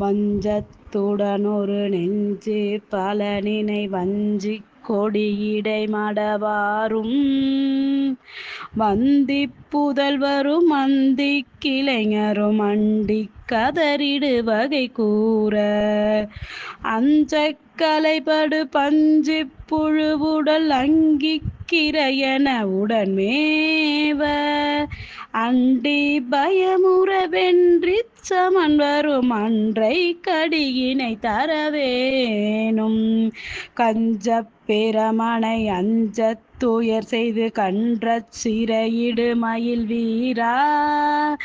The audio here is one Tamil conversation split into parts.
வஞ்சத்துடனொரு நெஞ்சு பலனினை வஞ்சி கொடியிடை மடவாரும். வந்தி புதல்வரும் மந்திக் கிளைஞரும் அண்டி கதறிடு வகை கூற அஞ்சக் கலைபடு பஞ்சிப் புழுவுடல் அங்கிக்கிரையன உடன்மேவ. அண்டி பயமுற வென்றிச் சமன் வரும் அன்றை கடியினை தரவேனும். கஞ்ச பிரமனை அஞ்ச துயர் செய்து கன்றச் சிறையிடு மயில் வீரா.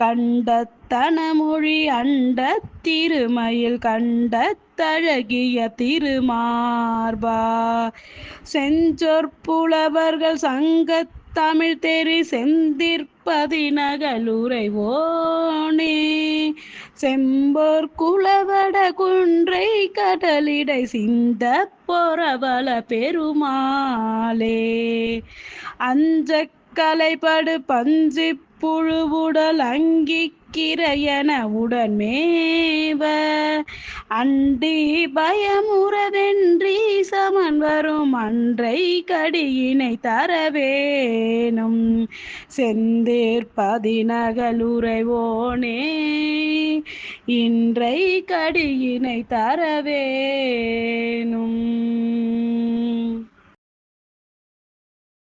கண்டத்தன தனமொழி அண்ட திருமயில் கண்ட தழகிய திருமார்பா. செஞ்சொற்புலவர்கள் சங்க தமிழ் தெரி செந்திற்பதிநகலுறைவோனே செம்போர் குளவட குன்றை கடலிடை சிந்த பொறவள பெருமாளே. அஞ்ச கலைபடு பஞ்சி புழுவுடல் அங்கிக்கிறையன உடன்மேவ. அண்டி பயமுற வென்றி சமன் வரும் அன்றை கடியினை தரவேனும். செந்தேர் பதிநகலுறைவோனே இன்றை கடியினை தரவேணும்